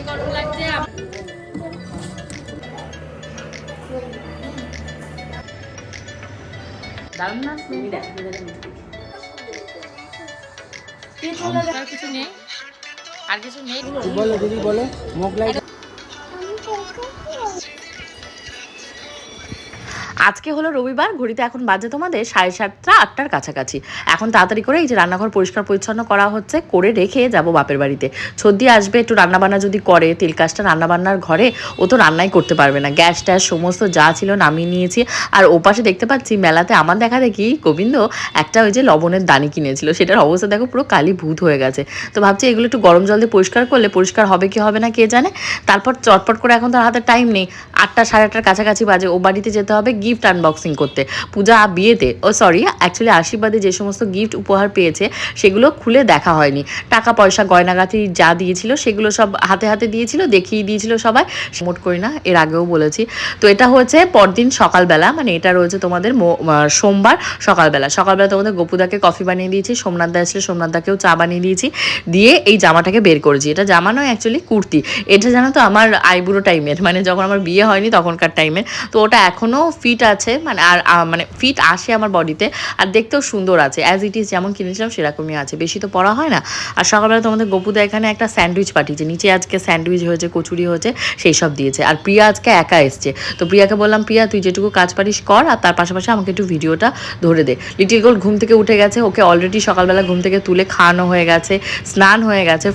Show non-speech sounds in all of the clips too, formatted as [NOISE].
সেটাই গরম লাগছে দারুণ না? কিছু নেই? আর কিছু নেই? বলো দিদি বলো। মোগলাই আজকে হলো রবিবার, ঘড়িতে এখন বাজে তোমাদের সাড়ে সাতটা, আটটার কাছাকাছি। এখন তাড়াতাড়ি করে এই যে রান্নাঘর পরিষ্কার পরিচ্ছন্ন করা হচ্ছে, করে রেখে যাব বাপের বাড়িতে। সর্দি আসবে, একটু রান্নাবান্না যদি করে, তেল কাজটা রান্নাবান্নার ঘরে, ও তো রান্নাই করতে পারবে না। গ্যাস ট্যাস সমস্ত যা ছিল নামিয়ে নিয়েছি। আর ওপাশে দেখতে পাচ্ছি মেলাতে আমার দেখা দেখি গোবিন্দ একটা ওই যে লবণের দানি কিনেছিল। সেটার অবস্থা দেখো পুরো কালি ভূত হয়ে গেছে। তো ভাবছি এগুলো একটু গরম জল দিয়ে পরিষ্কার করলে পরিষ্কার হবে কি হবে না, কে জানে? তারপর চটপট করে এখন তার হাতে টাইম নেই। আটটা, সাড়ে আটটার কাছাকাছি বাজে। ও বাড়িতে যেতে হবে গিফট আনবক্সিং করতে। পূজা বিয়েতে, ও সরি অ্যাকচুয়ালি আশীর্বাদে যে সমস্ত গিফট উপহার পেয়েছে, সেগুলো খুলে দেখা হয়নি। টাকা পয়সা গয়নাগাটি যা দিয়েছিল, সেগুলো সব হাতে হাতে দিয়েছিল, দেখিয়ে দিয়েছিল সবাই। মোট করি না, এর আগেও বলেছি। তো এটা হচ্ছে পরদিন সকালবেলা মানে এটা রয়েছে তোমাদের সোমবার সকালবেলা। সকালবেলা তোমাদের গোপুদাকে কফি বানিয়ে দিয়েছি, সোমনাথ দা আসলে সোমনাথ দাকেও চা বানিয়ে দিয়েছি। দিয়ে এই জামাটাকে বের করেছি। এটা জামা নয় অ্যাকচুয়ালি কুর্তি। এটা জানো তো আমার আইবুড়ো টাইমের মানে যখন আমার বিয়ে হয়নি তখনকার টাইমের তো ওটা এখনও ফিট আছে মানে আর মানে ফিট আসে আমার বডিতে, আর দেখতেও সুন্দর আছে। অ্যাজ ইট ইজ যেমন কিনেছিলাম সেরকমই আছে। বেশি তো পড়া হয় না। আর সকালবেলা তোমাদের গোপুদা এখানে একটা স্যান্ডউইচ পাঠিয়েছে নিচে আজকে স্যান্ডউইচ হয়েছে, কচুরি হয়েছে, সেই সব দিয়েছে। আর প্রিয়া আজকে একা এসছে। তো প্রিয়াকে বললাম, প্রিয়া, তুই যেটুকু কাজ পারিস কর, আর তার পাশাপাশি আমাকে একটু ভিডিওটা ধরে দে। লিটিল গোল ঘুম থেকে উঠে গেছে, ওকে অলরেডি সকালবেলা ঘুম থেকে তুলে খাওয়ানো হয়ে গেছে, স্নান হয়ে গেছে।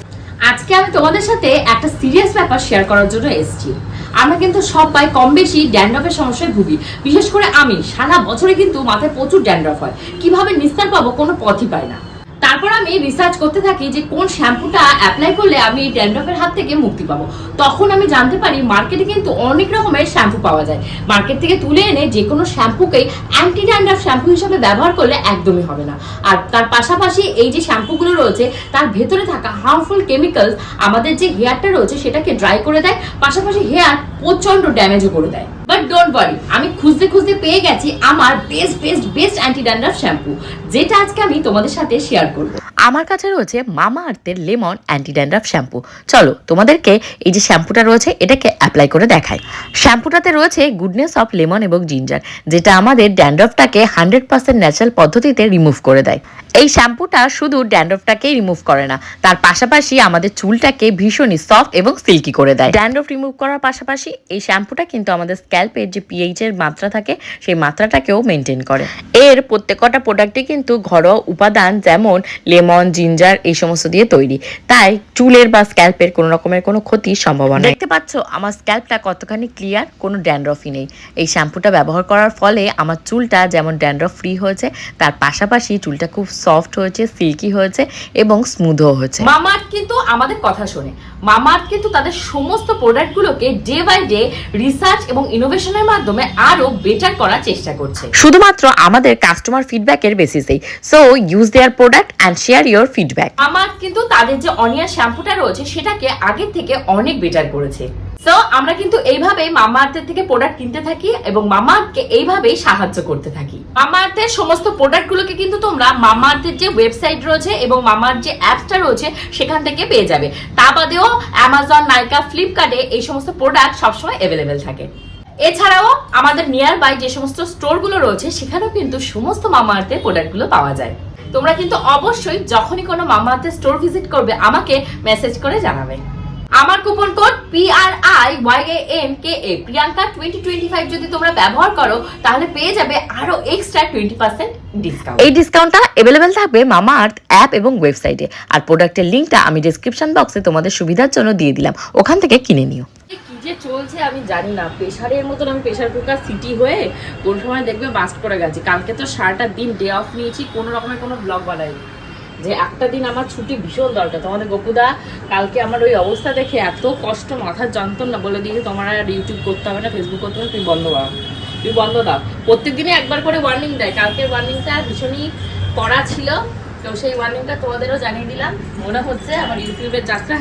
আজকে আমি তোমাদের সাথে একটা সিরিয়াস ব্যাপার শেয়ার করার জন্য এসেছি। আমরা কিন্তু সবাই কম বেশি ড্যান্ড্রফের সমস্যায় ভুগি। বিশেষ করে আমি, সারা বছরে কিন্তু মাথায় প্রচুর ড্যান্ড্রফ হয়। কীভাবে নিস্তার পাবো কোনো পথই পায় না। তারপর আমি রিসার্চ করতে থাকি যে কোন শ্যাম্পুটা অ্যাপ্লাই করলে আমি এই ড্যান্ড্রফের হাত থেকে মুক্তি পাবো। তখন আমি জানতে পারি মার্কেটে কিন্তু অনেক রকমের শ্যাম্পু পাওয়া যায়। মার্কেট থেকে তুলে এনে যে কোনো শ্যাম্পুকেই অ্যান্টি ড্যান্ড্রফ শ্যাম্পু হিসেবে ব্যবহার করলে একদমই হবে না। আর তার পাশাপাশি এই যে শ্যাম্পুগুলো রয়েছে, তার ভেতরে থাকা হার্মফুল কেমিক্যালস আমাদের যে হেয়ারটা রয়েছে সেটাকে ড্রাই করে দেয়, পাশাপাশি হেয়ার প্রচণ্ড ড্যামেজও করে দেয়। বাট ডোন্ট ওয়ারি আমি খুঁজতে খুঁজতে পেয়ে গেছি আমার best best best anti dandruff shampoo যেটা আজকে আমি তোমাদের সাথে শেয়ার করব। আমার কাছে রয়েছে মামা আর্থের লেমন অ্যান্টি ড্যান্ড্রাফ শ্যাম্পু। চলো, তোমাদেরকে এই যে শ্যাম্পুটা রয়েছে, এটাকে অ্যাপ্লাই করে দেখাই। শ্যাম্পুটাতে রয়েছে গুডনেস অফ লেমন এবং জিঞ্জার যেটা আমাদের ড্যান্ড্রফটাকে হান্ড্রেড পার্সেন্ট ন্যাচারাল পদ্ধতিতে রিমুভ করে দেয়। এই শ্যাম্পুটা শুধু ড্যান্ড্রফটাকেই রিমুভ করে না, তার পাশাপাশি আমাদের চুলটাকে ভীষণই সফট এবং সিল্কি করে দেয়। ড্যান্ড্রফ রিমুভ করার পাশাপাশি এই শ্যাম্পুটা কিন্তু আমাদের স্ক্যাল্পের যে পিএইচ এর মাত্রা থাকে, সেই মাত্রাটাকেও মেনটেন করে। এর প্রত্যেকটা প্রোডাক্টই কিন্তু ঘরোয়া উপাদান যেমন লেমন জিঞ্জার এই সমস্ত দিয়ে তৈরি। তাই চুলের বা স্ক্যাল্পের কোনো রকমের কোনো ক্ষতি সম্ভাবনা নেই। দেখতে পাচ্ছ আমার স্ক্যাল্পটা কতখানি ক্লিয়ার কোনো ড্যান্ড্রফই নেই। এই শ্যাম্পুটা ব্যবহার করার ফলে আমার চুলটা যেমন ড্যান্ড্রফ ফ্রি হয়েছে তার পাশাপাশি চুলটা খুব সফট হয়েছে সিল্কি হয়েছে এবং স্মুথও হয়েছে। মামার কিন্তু আমাদের কথা শোনে। মামার্ট কিন্তু তাদের সমস্ত প্রোডাক্টগুলোকে ডে বাই ডে রিসার্চ এবং ইনোভেশনের মাধ্যমে আরও বেটার করার চেষ্টা করছে। শুধুমাত্র আমাদের কাস্টমার ফিডব্যাকের বেসিসেই so use their product and share your feedback Mamaearth কিন্তু তাদের যে অনিয়া শ্যাম্পুটা রয়েছে সেটাকে আগের থেকে অনেক বেটার করেছে। সো আমরা কিন্তু এইভাবেই মামা আর্থের থেকে প্রোডাক্ট কিনতে থাকি এবং মামা আর্থকে এইভাবেই সাহায্য করতে থাকি। মামা আর্থের সমস্ত প্রোডাক্টগুলোকে কিন্তু তোমরা মামা আর্থের যে ওয়েবসাইট রয়েছে এবং মামা আর্থ যে অ্যাপসটা রয়েছে সেখান থেকে পেয়ে যাবে। তা বাদেও অ্যামাজন নাইকা ফ্লিপকার্টে এই সমস্ত প্রোডাক্ট সবসময় অ্যাভেলেবেল থাকে। এছাড়াও আমাদের নিয়ার বাই যে সমস্ত স্টোরগুলো রয়েছে, সেখানেও কিন্তু সমস্ত মামা আর্থের প্রোডাক্টগুলো পাওয়া যায়। তোমরা কিন্তু অবশ্যই যখনই কোনো মামা আর্থের স্টোর ভিজিট করবে, আমাকে মেসেজ করে জানাবে। আমার coupon code P R I Y A M K A Priyanka twenty twenty five যদি তোমরা ব্যবহার করো তাহলে পেয়ে যাবে আরও এক্সট্রা টোয়েন্টি পার্সেন্ট ডিসকাউন্ট এই ডিসকাউন্টটা অ্যাভেলেবেল থাকবে মামা আর্থ অ্যাপ এবং ওয়েবসাইটে আর প্রোডাক্টের লিঙ্কটা আমি ডিসক্রিপশন বক্সে তোমাদের সুবিধার জন্য দিয়ে দিলাম। ওখান থেকে কিনে নিও। কি যে চলছে আমি জানি না। প্রেশারের মতন আমি প্রেশার কুকার সিটি হয়ে কোন সময় দেখবে বাস্ট করে গেছি। কালকে তো সারাটা দিন ডে অফ নিয়েছি কোনো রকমের কোনো ব্লগ বানাইনি। যে একটা দিন আমার ছুটি ভীষণ দরকার। তোমাদের গোপুদা, কালকে আমার ওই অবস্থা দেখে এত কষ্ট মাথার যন্ত্রণা বলে দিয়েছে তোমার আর ইউটিউব করতে হবে না ফেসবুক করতে হবে তুমি বন্ধ করো। তুমি বন্ধ দাও প্রত্যেক দিনই একবার করে ওয়ার্নিং দেয়। কালকের ওয়ার্নিংটা ভীষণই কড়া ছিল। তো সেই ওয়ার্নিংটা তোমাদেরও জানিয়ে দিলাম। মনে হচ্ছে আমার ইউটিউবের যাত্রা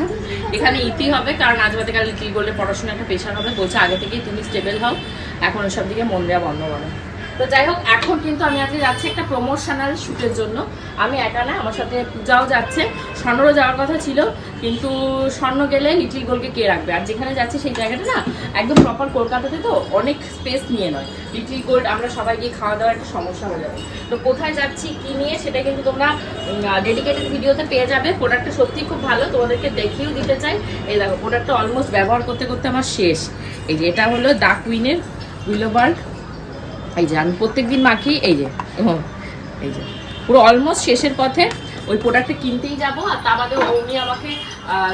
এখানে ইতি হবে, কারণ আজ বাদে কাল লিটিল গোল্ডে পড়াশোনা একটা পেশার হবে, বলছে আগে থেকেই তুমি স্টেবল হও। এখন ওসব দিকে মন দেওয়া বন্ধ করো। তো যাই হোক, এখন কিন্তু আমি আজকে যাচ্ছি একটা প্রমোশনাল শ্যুটের জন্য। আমি একা না, আমার সাথে পূজাও যাচ্ছে। স্বর্ণরও যাওয়ার কথা ছিল, কিন্তু স্বর্ণ গেলে লিটল গোলকে কে রাখবে? আর যেখানে যাচ্ছি সেই জায়গাটা না, একদম প্রপার কলকাতাতে তো অনেক স্পেস নিয়ে নয়। লিটল গোল্ড আমরা সবাই গিয়ে খাওয়া দাওয়ার একটা সমস্যা হয়ে যাবে। তো কোথায় যাচ্ছি, কি নিয়ে, সেটা কিন্তু তোমরা ডেডিকেটেড ভিডিওতে পেয়ে যাবে। প্রোডাক্টটা সত্যি খুব ভালো, তোমাদেরকে দেখিয়েও দিতে চাই। এই দেখো প্রোডাক্টটা অলমোস্ট ব্যবহার করতে করতে আমার শেষ। এই যে, এটা হলো দা কুইনের উইলোবার্গ এই যে আমি প্রত্যেকদিন মাখি, এই যে এই যে। পুরো অলমোস্ট শেষের পথে ওই প্রোডাক্টটা কিনতেই যাব, আর তা বাদে উনি আমাকে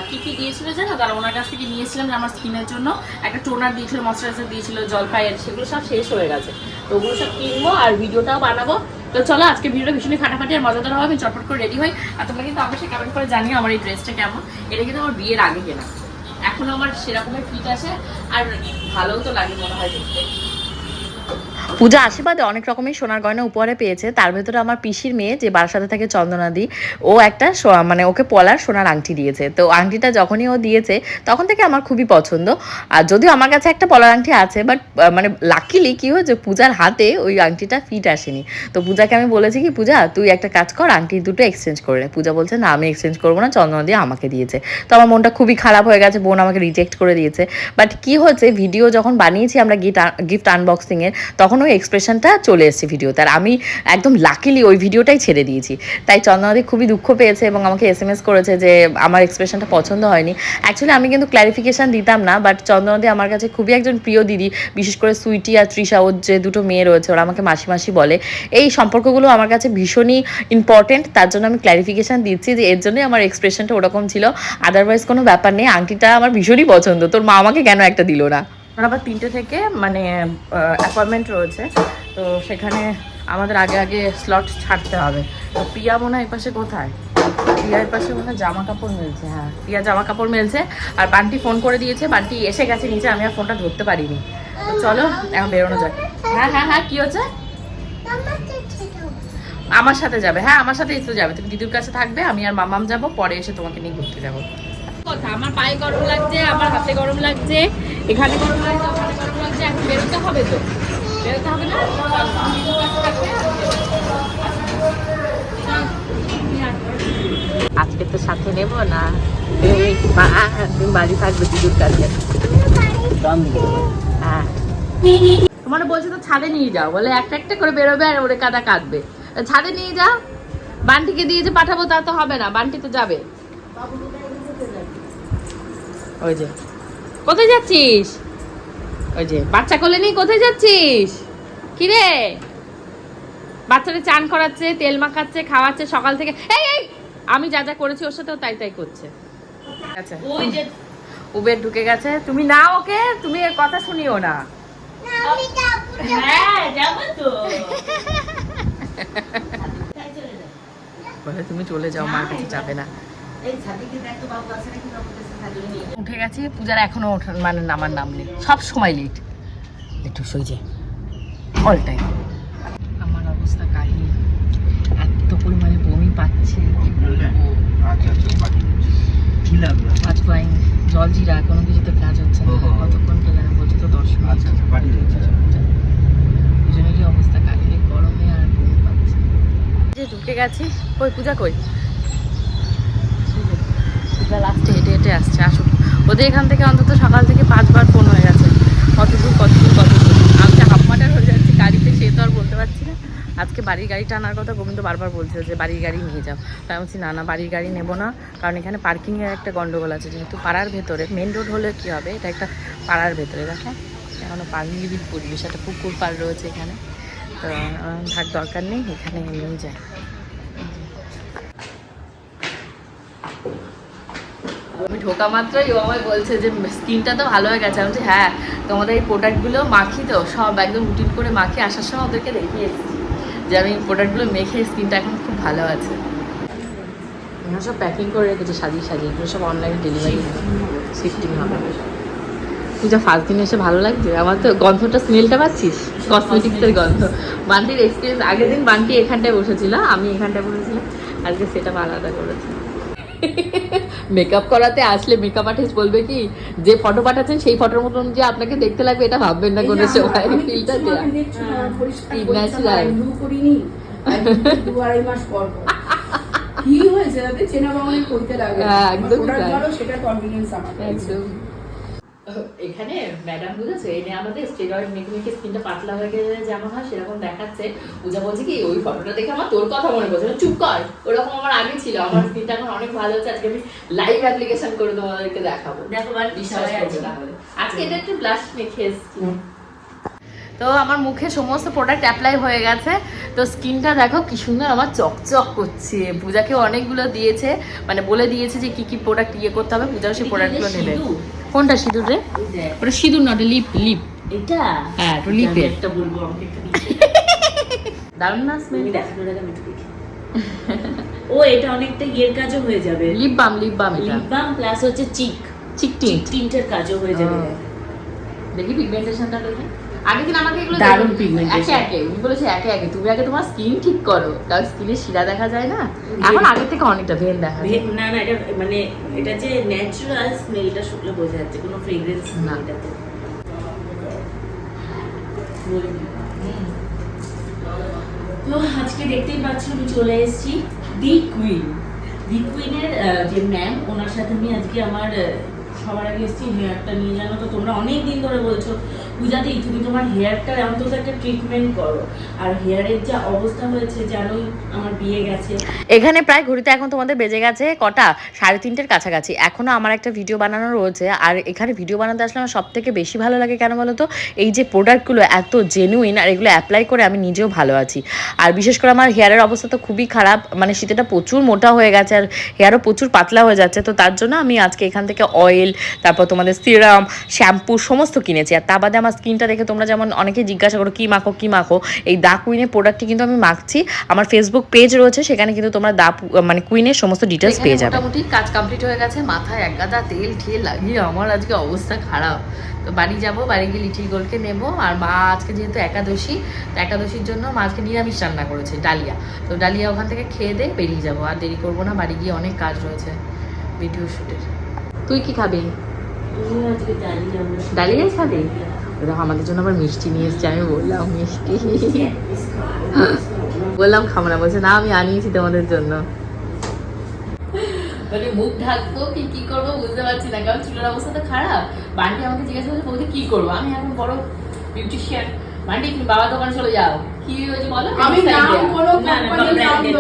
কি কি দিয়েছিল জানো? তারা ওনার কাছ থেকে নিয়েছিলাম যে আমার স্কিনের জন্য। একটা টোনার দিয়েছিল ময়শ্চারাইজার দিয়েছিল জলপাইয়ের সেগুলো সব শেষ হয়ে গেছে। তো ওগুলো সব কিনবো আর ভিডিওটাও বানাবো। তো চলো, আজকে ভিডিওটা ভীষণই ফাটাফাটি আর মজাদার হবে, আমি চটপট করে রেডি হই। আর তোমরা কিন্তু অবশ্যই কমেন্ট করে জানিও আমার এই ড্রেসটা কেমন। এটা কিন্তু আমার বিয়ের আগে কেনা। এখনও আমার সেরকমের ফিট আছে, আর ভালোও তো লাগে মনে হয় দেখতে। পূজা আশীর্বাদে অনেক রকমের সোনার গয়না উপহারে পেয়েছে। তার ভেতরে আমার পিসির মেয়ে, যে বারাসাতে থাকে চন্দনাদি, ও একটা মানে ওকে পলার সোনার আংটি দিয়েছে। তো আংটিটা যখনই ও দিয়েছে, তখন থেকে আমার খুবই পছন্দ। আর যদিও আমার কাছে একটা পলার আংটি আছে বাট মানে লাকিলি কি হয়েছে, পূজার হাতে ওই আংটিটা ফিট আসেনি। তো পূজাকে আমি বলেছি কি, পূজা, তুই একটা কাজ কর, আংটি দুটো এক্সচেঞ্জ করে নে। পূজা বলছে, না, আমি এক্সচেঞ্জ করব না চন্দনা দিয়ে আমাকে দিয়েছে। তো আমার মনটা খুবই খারাপ হয়ে গেছে, বোন আমাকে রিজেক্ট করে দিয়েছে। বাট কি হয়েছে ভিডিও যখন বানিয়েছি আমরা গিফট গিফট আনবক্সিংয়ের তখন ওই এক্সপ্রেশনটা চলে এসেছে ভিডিওতে আর আমি একদম লাকিলি ওই ভিডিওটাই ছেড়ে দিয়েছি। তাই চন্দনাদি খুবই দুঃখ পেয়েছে এবং আমাকে এস এম এস করেছে যে, আমার এক্সপ্রেশনটা পছন্দ হয়নি। অ্যাকচুয়ালি আমি কিন্তু ক্ল্যারিফিকেশন দিতাম না বাট চন্দনাদি আমার কাছে খুবই একজন প্রিয় দিদি। বিশেষ করে সুইটি আর তৃষা, ওর যে দুটো মেয়ে রয়েছে, ওরা আমাকে মাসি মাসি বলে। এই সম্পর্কগুলো আমার কাছে ভীষণই ইম্পর্টেন্ট তার জন্য আমি ক্ল্যারিফিকেশন দিচ্ছি যে, এর জন্যই আমার এক্সপ্রেশনটা ওরকম ছিল। আদারওয়াইজ কোনো ব্যাপার নেই, আংটিটা আমার ভীষণই পছন্দ। তোর মা আমাকে কেন একটা দিল না? আমার আবার তিনটে থেকে মানে অ্যাপয়েন্টমেন্ট রয়েছে। তো সেখানে আমাদের আগে আগে স্লট ছাড়তে হবে। তো প্রিয়া মনে হয় এপাশে কোথায়? প্রিয়ার পাশে মনে জামা কাপড় মেলছে হ্যাঁ। প্রিয়া জামা কাপড় মেলছে আর বান্টি ফোন করে দিয়েছে। বান্টি এসে গেছে নিচে, আমি আর ফোনটা ধরতে পারিনি। চলো, এখন বেরোনো যাক। হ্যাঁ হ্যাঁ হ্যাঁ কী হচ্ছে আমার সাথে যাবে হ্যাঁ আমার সাথে তো যাবে। তুমি দিদির কাছে থাকবে, আমি আর মামাম যাব, পরে এসে তোমাকে নিয়ে ঘুরতে যাব। কথা আমার পায়ে গরম লাগছে আমার হাতে গরম লাগছে এখানে গরম লাগছে ওখানে গরম লাগছে এখন বেরোতে হবে তো? বেরোতে হবে না? আজকে তো সাথে নেব না। তুমি বাড়ি থাকবে দিদুর কাছে হ্যাঁ। তোমার বলছে তো ছাদে নিয়ে যাও বলে একটা একটা করে বেরোবে আর ওরে কাদা কাটবে। ছাদে নিয়ে যাও বান্টিকে দিয়ে যে পাঠাবো তা তো হবে না বান্টি তো যাবে। ওই যে। কোথায় যাচ্ছিস? ওই যে বাচ্চা কোলে নিয়ে কোথায় যাচ্ছিস? কি রে বাচ্চাদের চান করাচ্ছে তেল মাখাচ্ছে খাওয়াচ্ছে সকাল থেকে এই এই! আমি যা যা করেছি ওর সাথেও তাই তাই করছে। আচ্ছা। ওই যে উবের ঢুকে গেছে। তুমি না ওকে তুমি এর কথা শুনিও না। হ্যাঁ বলে তুমি চলে যাও মার কাছে যাবে না। উঠে গেছে পূজার এখনও ওঠার মানে নামার নাম নেই। সব সময় লেট একটু সইছে অল টাইম আমার অবস্থা কাহিনী। এত পরিমাণে বমি পাচ্ছে। কি বলব জল জিরা কোনো কিছুতে কাজ হচ্ছে না। কতক্ষণ কে জানে বলছে তো দশ মিনিট। আচ্ছা, আচ্ছা। দুজনেরই অবস্থা? কাহিনী গরমে আর বমি পাচ্ছে। যে ঢুকে গেছি। কই পূজা কই? পূজা লাস্টে হেঁটে হেঁটে আসছে, আসুক। ওদের এখান থেকে অন্তত সকাল থেকে পাঁচবার ফোন হয়ে গেছে। কত দূর কত দূর আমি তো হাফ হয়ে যাচ্ছি গাড়িতে, সে তো আর বলতে পারছি না। আজকে বাড়ির গাড়িটা আনার কথা গোবিন্দ বারবার বলছে যে, বাড়ির গাড়ি নিয়ে যাও। তাই বলছি, না না, বাড়ির গাড়ি নেব না। কারণ এখানে পার্কিংয়ের একটা গন্ডগোল আছে। যেহেতু পাড়ার ভেতরে মেন রোড হলে কী হবে? এটা একটা পাড়ার ভেতরে। দেখো এখনও পার্কিং পরিবেশ, একটা পুকুর পাড় রয়েছে এখানে। তো থাক, দরকার নেই, এখানে নিয়ে যায়। আমি ঢোকা মাত্রই ও আমায় বলছে যে স্কিনটা তো ভালো হয়ে গেছে। আমি বলছি হ্যাঁ তোমাদের এই প্রোডাক্টগুলো মাখি তো, সব একদম রুটিন করে মাখি। আসার সময় ওদেরকে দেখিয়ে এসেছি যে, আমি প্রোডাক্টগুলো মেখে স্কিনটা এখন খুব ভালো আছে। এগুলো সব প্যাকিং করে রেখেছে, সাজিয়ে সাজিয়ে। এগুলো সব অনলাইনে ডেলিভারি শিফটিং হবে। পূজা, ফার্স্ট দিন এসে ভালো লাগছে? আমার তো গন্ধটা স্মেলটা পাচ্ছিস? কসমেটিক্সের গন্ধ। বান্টির এক্সপিরিয়েন্স আগের দিন বান্টি এখানটায় বসেছিল, আমি এখানটায় বসেছিলাম। আজকে সেটা আলাদা করেছি। মেকআপ করাতে আসলে মেকআপ আর্টিস্ট বলবে কি যে ফটো পাঠাচ্ছেন সেই ফটোর মতন যে আপনাকে দেখতে লাগবে এটা ভাববেন না কোনো সময়। ফিল্টার দেওয়া কি natural? করিনি। [LAUGHS] দু আড়াই মাস পর। কি হয়েছে চেনা বাংলায় করতে লাগে। হ্যাঁ। ধরো সেটা কনফিডেন্স আমার একদম। এখানে ম্যাডাম বুঝেছ এনে আমাদের স্টেরয়েড মেখে মেখে স্কিনটা পাতলা হয়ে গেলে যেমন হয় সেরকম দেখাচ্ছে। পূজা বলছে কি ওই ফটোটা দেখে আমার তোর কথা মনে পড়ছে। চুপ কর ওরকম আমার আগে ছিল আমার স্কিনটা এখন অনেক ভালো হচ্ছে আজকে আমি লাইভ অ্যাপ্লিকেশন করে তোমাদেরকে দেখাবো। দেখো বিশ্বাস করবে তাহলে আজকে এটা একটু ব্লাশ মেখে এসেছি। তো আমার মুখে সমস্ত প্রোডাক্ট অ্যাপ্লাই হয়ে গেছে। তো স্কিনটা দেখো কি সুন্দর আমার চকচক করছে। পূজাকে অনেকগুলো দিয়েছে মানে বলে দিয়েছে যে কি কি প্রোডাক্ট ইয়ে করতে হবে পূজাও সেই প্রোডাক্টগুলো নেবে। কোনটা সিঁদুর রে? ওটা সিঁদুর নট লিপ লিপ। এটা হ্যাঁ ওটা লিপের। একটা বলব আমাকে [LAUGHS] দারুণ না স্মেল। ও এটা অনেকটা ইয়ের কাজও হয়ে যাবে। লিপ বাম লিপ বাম এটা। লিপ বাম প্লাস হচ্ছে চিক। চিক চিকটিন তিনটের কাজও হয়ে যাবে। দেখি পিগমেন্টেশনটা দেখি। আগে দিন আমাকে এগুলো দারুণ। একে একে উনি বলেছে একে একে তুমি আগে তোমার স্কিন ঠিক করো কারণ স্কিনের শিরা দেখা যায় না। এখন আগের থেকে অনেকটা ভেন দেখা যায়। না না এটা মানে এটা যে ন্যাচারাল স্মেলটা শুকলে বোঝা যাচ্ছে কোনো ফ্রেগ্রেন্স না। না এটাতে। তো আজকে দেখতেই পাচ্ছ আমি চলে এসেছি দি কুইন দি কুইনের যে ম্যাম ওনার সাথে আমি আজকে আমার সবার আগে এসেছি হেয়ারটা নিয়ে জানো তো তোমরা অনেক দিন ধরে বলছো পূজাতেই তুমি তোমার হেয়ারটা অন্তত একটা ট্রিটমেন্ট করো। আর হেয়ারের যা অবস্থা হয়েছে জানোই আমার বিয়ে গেছে। এখানে প্রায় ঘড়িতে এখন তোমাদের বেজে গেছে কটা? সাড়ে তিনটের কাছাকাছি। এখনও আমার একটা ভিডিও বানানো রয়েছে। আর এখানে ভিডিও বানাতে আসলে আমার সব থেকে বেশি ভালো লাগে কেন বলো তো এই যে প্রোডাক্টগুলো এত জেনুইন আর এগুলো অ্যাপ্লাই করে আমি নিজেও ভালো আছি। আর বিশেষ করে আমার হেয়ারের অবস্থা তো খুবই খারাপ। মানে শীতেটা প্রচুর মোটা হয়ে গেছে আর হেয়ারও প্রচুর পাতলা হয়ে যাচ্ছে। তো তার জন্য আমি আজকে এখান থেকে অয়েল তারপর তোমাদের সিরাম শ্যাম্পু সমস্ত কিনেছি। আর তা বাদে আমার স্কিনটা দেখে তোমরা যেমন অনেকে জিজ্ঞাসা করো কী মাখো কী মাখো? এই দা কুইনের প্রোডাক্টটি কিন্তু আমি মাখছি। আমার ফেসবুক পেজ রয়েছে সেখানে কিন্তু তোমরা দা মানে কুইনের সমস্ত ডিটেলস পেয়ে যাবে। মোটামুটি কাজ কমপ্লিট হয়ে গেছে মাথায় এক গাদা তেল খেয়ে লাগিয়ে আমার আজকে অবস্থা খারাপ। তো বাড়ি যাব বাড়ি গিয়ে লিটিল গোলকে নেব আর মা আজকে যেহেতু একাদশী তো একাদশীর জন্য মা আজকে নিরামিষ রান্না করেছে ডালিয়া। তো ডালিয়া ওখান থেকে খেয়ে দিয়ে বেরিয়ে যাব আর দেরি করব না বাড়ি গিয়ে অনেক কাজ রয়েছে ভিডিও শ্যুটের তুই কি খাবি? আমরা ডালিয়া। খাবি? দেখো আমাদের জন্য আবার মিষ্টি নিয়ে এসছে আমি বললাম মিষ্টি? বললাম খাব না। বলছে না আমি আনিয়েছি তোমাদের জন্য। মানে মুখ ঢাকবো কি কি করব বুঝতে পারছি না কারণ চুলের অবস্থা তো খারাপ। বান্টি আমাকে জিজ্ঞাসা করছে বৌদি কি করব? আমি এখন বড় বিউটিশিয়ান বান্টি তুমি বাবা দোকানে চলে যাও। কি হয়েছে বলো? আমি নাম কোনো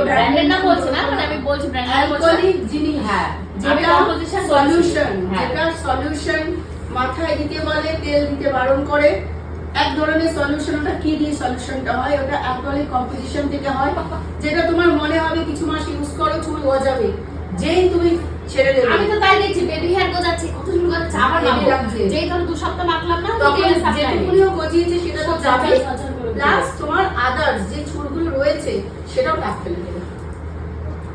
ব্র্যান্ডের নাম বলছে না মানে আমি বলছি ব্র্যান্ডের বলছি। যিনি হ্যাঁ আমি যেটা বলছি। সলিউশন হ্যাঁ। যেটা সলিউশন মাথায় দিতে বলে তেল দিতে বারণ করে। এক ধরনের সলিউশন ওটা কি দিয়ে সলিউশনটা হয়? ওটা অ্যালকোহলিক কম্পোজিশন থেকে হয় যেটা তোমার মনে হবে কিছু মাস ইউজ করো চুল গজাবে যেই তুমি ছেড়ে দেবে। আমি তো তাই দেখছি বেবি হেয়ার গজাচ্ছে কত চুল গজাচ্ছে আবার Baby যেই ধরো দু সপ্তাহ মাখলাম না তখন। যেটুকুনিও গজিয়েছে সেটা তো যাবে। প্লাস তোমার আদার্স যে চুলগুলো রয়েছে সেটাও টাক ফেলে দেবে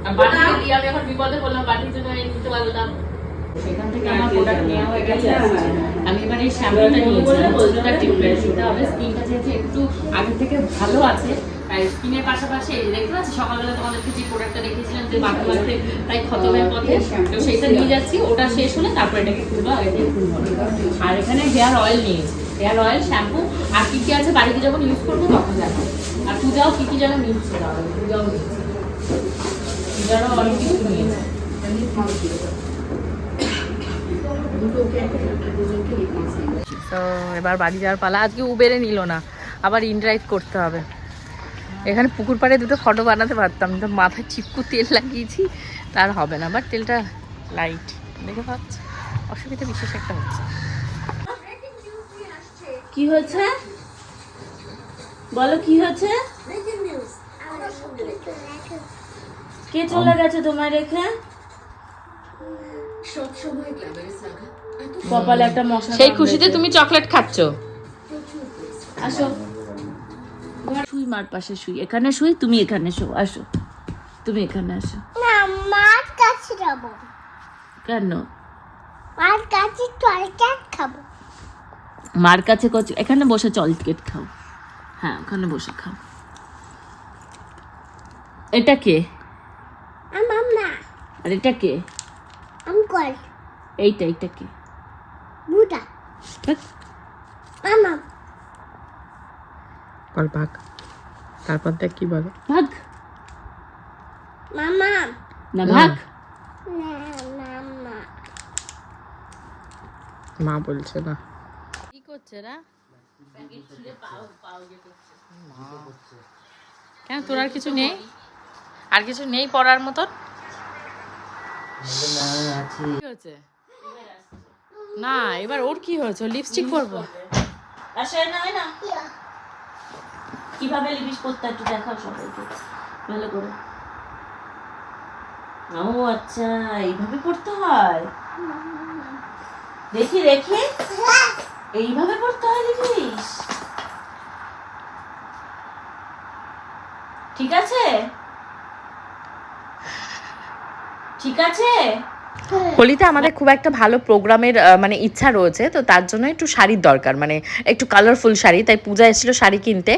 আর বাটিকে দিয়ে আমি এখন বিপদে পড়লাম বাটির জন্য আমি নিতে পারলাম সেখান থেকে আমার প্রোডাক্ট নেওয়া হয়ে গেছে আমি এবার এই শ্যাম্পুটা নিয়েছি চুলটা ট্রিটমেন্ট দিতে হবে স্কিনটা যেহেতু একটু আগে থেকে ভালো আছে তাই স্কিনের পাশাপাশি দেখতে পাচ্ছি সকালবেলা তোমাদেরকে যে প্রোডাক্টটা দেখিয়েছিলাম যে মাথা মাথে প্রায় খতমের পথে তো সেটা নিয়ে যাচ্ছি ওটা শেষ হলে তারপর এটাকে খুলবো আগে দিয়ে খুলবো। আর এখানে হেয়ার অয়েল নিয়েছি। হেয়ার অয়েল শ্যাম্পু আর কি কি আছে বাড়িতে যখন ইউজ করব তখন দেখো আর পূজাও কি কি যেন নিচ্ছে পূজাও নিচ্ছে। পূজারও অনেক কিছু নিয়েছে। তো এবার বাড়ি যাওয়ার পালা। আজকে উবেরে নিল না আবার ইনড্রাইভ করতে হবে। এখানে পুকুর পাড়ে দুটো ফটো বানাতে পারতাম তো মাথায় চিপকু তেল লাগিয়েছি তার হবে না বাট তেলটা লাইট দেখে পাচ্ছি? অসুবিধা বিশেষ একটা হচ্ছে কি হয়েছে বলো কি হয়েছে কে চলে গেছে তোমায় রেখে কপালে একটা মশা সেই খুশিতে তুমি চকলেট খাচ্ছ? আসো। শুই মার পাশে শুই। এখানে শুই তুমি এখানে শো। আসো। তুমি এখানে আসো। না মার কাছে যাব। কেন? মার কাছে টয়লেট খাব। মার কাছে কচু এখানে বসে চলকেট খাও। হ্যাঁ ওখানে বসে খাও। এটা কে? আমার মা। আর এটা কে? আঙ্কল। এইটা এইটা কে? বুটা। মামা। বল ভাগ তারপর দেখ কি বলে। ভাগ মামা। না ভাগ মা বলছে না। কি করছে না কেন তোর আর কিছু নেই? আর কিছু নেই পড়ার মতন? কি হয়েছে? না এবার ওর কি হয়েছে? লিপস্টিক পরবো? আসে না না? কীভাবে লিপিস করতে একটু দেখাও সবাইকে। ভালো করে। ও আচ্ছা এইভাবে করতে হয়? দেখি দেখি। এইভাবে করতে হয় লিপিস ঠিক আছে? ঠিক আছে? হোলিতে আমাদের খুব একটা ভালো প্রোগ্রামের মানে ইচ্ছা রয়েছে তো তার জন্য একটু শাড়ির দরকার মানে একটু কালারফুল শাড়ি তাই পূজা এসেছিল শাড়ি কিনতে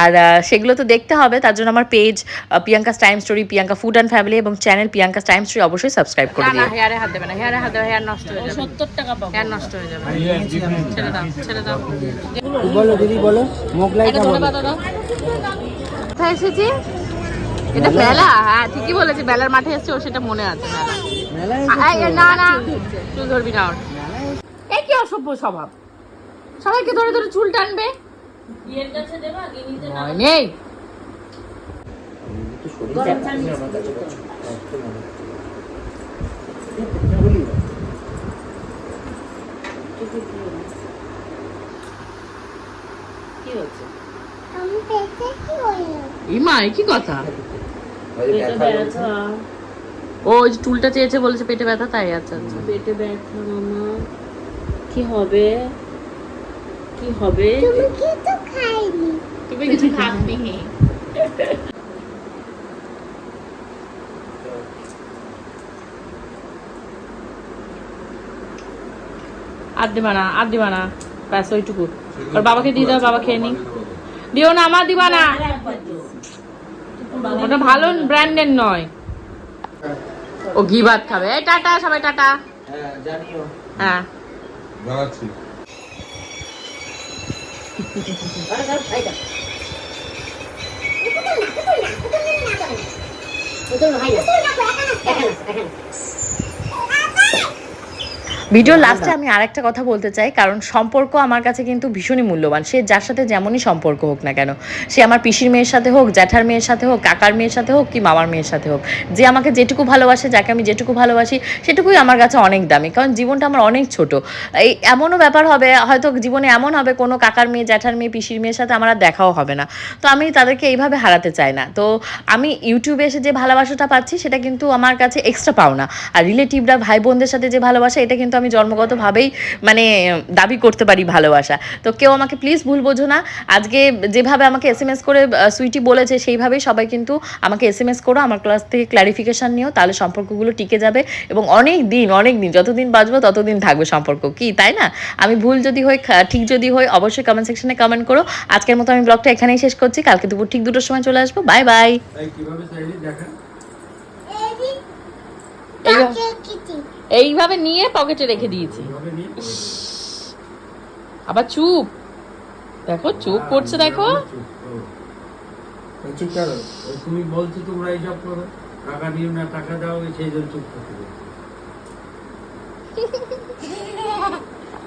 আর সেগুলো তো দেখতে হবে তার জন্য আমার page Priyanka time story Priyanka food and family এবং চ্যানেল প্রিয়াঙ্কা টাইম স্টোরি অবশ্যই সাবস্ক্রাইব করে দিও। হেয়ারে হাত দেবে না হেয়ারে হাত দেবে হেয়ার নষ্ট হয়ে যাবে। সত্তর টাকা পাবো। হেয়ার নষ্ট হয়ে যাবে। ছেড়ে দাও ছেড়ে দাও। বলো দিদি বলো। মোগলাইটা বলো। কোথায় এসেছি এটা মেলা? হ্যাঁ ঠিকই বলেছি বেলার মাঠে এসেছি ও সেটা মনে আছে না না চুল ধরবি না ওর। এই কি অসভ্য স্বভাব। সবাইকে ধরে ধরে চুল টানবে? নেই। কি হচ্ছে ইমা কি কথা? ও ওই যে চেয়েছে বলেছে পেটে ব্যথা তাই আচ্ছা আচ্ছা। পেটে ব্যথা মামা। কি হবে? কি হবে? তুমি কিছু খাইনি। তুমি কিছু খাবি আর দিবা না আর দিবা না ব্যাস ওইটুকু। আর বাবাকে দিয়ে দাও বাবা খেয়ে নি দিও না আমার দিবা না। ওটা ভালো ব্র্যান্ডের নয়। ও ঘি ভাত খাবে। এই টাটা সবাই টাটা। হ্যাঁ। হ্যাঁ জানাচ্ছি ভিডিও লাস্টে আমি আরেকটা কথা বলতে চাই কারণ সম্পর্ক আমার কাছে কিন্তু ভীষণই মূল্যবান। সে যার সাথে যেমনই সম্পর্ক হোক না কেন সে আমার পিসির মেয়ের সাথে হোক জ্যাঠার মেয়ের সাথে হোক কাকার মেয়ের সাথে হোক কি মামার মেয়ের সাথে হোক যে আমাকে যেটুকু ভালোবাসে যাকে আমি যেটুকু ভালোবাসি সেটুকুই আমার কাছে অনেক দামি কারণ জীবনটা আমার অনেক ছোট। এই এমনও ব্যাপার হবে হয়তো জীবনে এমন হবে কোনো কাকার মেয়ে জ্যাঠার মেয়ে পিসির মেয়ের সাথে আমার আর দেখাও হবে না। তো আমি তাদেরকে এইভাবে হারাতে চাই না। তো আমি ইউটিউবে এসে যে ভালোবাসাটা পাচ্ছি সেটা কিন্তু আমার কাছে এক্সট্রা পাওনা। আর রিলেটিভরা ভাই বোনদের সাথে যে ভালোবাসা এটা কিন্তু আমি জন্মগতভাবেই মানে দাবি করতে পারি ভালোবাসা। তো কেউ আমাকে প্লিজ ভুল বোঝো না। আজকে যেভাবে আমাকে এস এম এস করে সুইটি বলেছে সেইভাবেই সবাই কিন্তু আমাকে এস এম এস করো আমার ক্লাস থেকে ক্ল্যারিফিকেশান নিও তাহলে সম্পর্কগুলো টিকে যাবে এবং অনেক দিন অনেক দিন যতদিন বাঁচবো ততদিন থাকবে সম্পর্ক কি তাই না? আমি ভুল যদি হই ঠিক যদি হই অবশ্যই কমেন্ট সেকশনে কমেন্ট করো। আজকের মতো আমি ব্লগটা এখানেই শেষ করছি। কালকে দুপুর ঠিক দুটোর সময় চলে আসব। বাই বাই এইভাবে নিয়ে পকেটে রেখে দিয়েছি আবার চুপ দেখো চুপ করছে দেখো চুপ করো। তুমি বলছো তোমরা এইসব করো টাকা দিও না টাকা দাও এই সেই জন্য চুপ করতে। [LAUGHS]